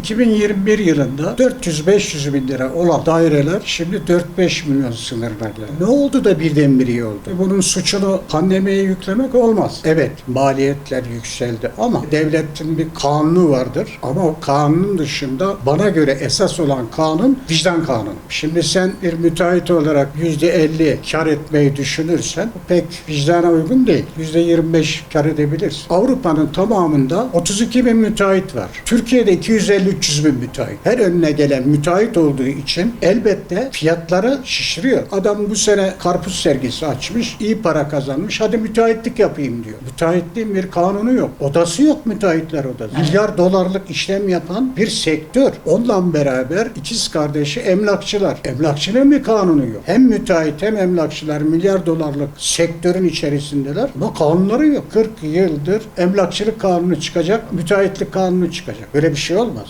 2021 yılında 400-500 bin lira olan daireler şimdi 4-5 milyon sınırına geldi. Ne oldu da birdenbire oldu? Bunun suçunu pandemiye yüklemek olmaz. Evet maliyetler yükseldi ama devletin bir kanunu vardır. Ama o kanunun dışında bana göre esas olan kanun vicdan kanunu. Şimdi sen bir müteahhit olarak %50 kar etmeyi düşünürsen pek vicdana uygun değil. %25 kar edebilirsin. Avrupa'nın tamamında 32 bin müteahhit var. Türkiye'de 250-300 bin müteahhit. Her önüne gelen müteahhit olduğu için elbette fiyatları şişiriyor. Adam bu sene karpuz sergisi açmış, iyi para kazanmış. Hadi müteahhitlik yapayım diyor. Müteahhitliğin bir kanunu yok. Odası yok müteahhitler odası. Milyar dolarlık işlem yapan bir sektör. Onunla beraber ikiz kardeşi emlakçılar. Emlakçının bir kanunu yok. Hem müteahhit hem emlakçılar milyar dolarlık sektörün içerisindeler ama kanunları yok. 40 yıldır emlakçılık kanunu çıkacak, müteahhitlik kanunu çıkacak. Böyle bir şey olmaz.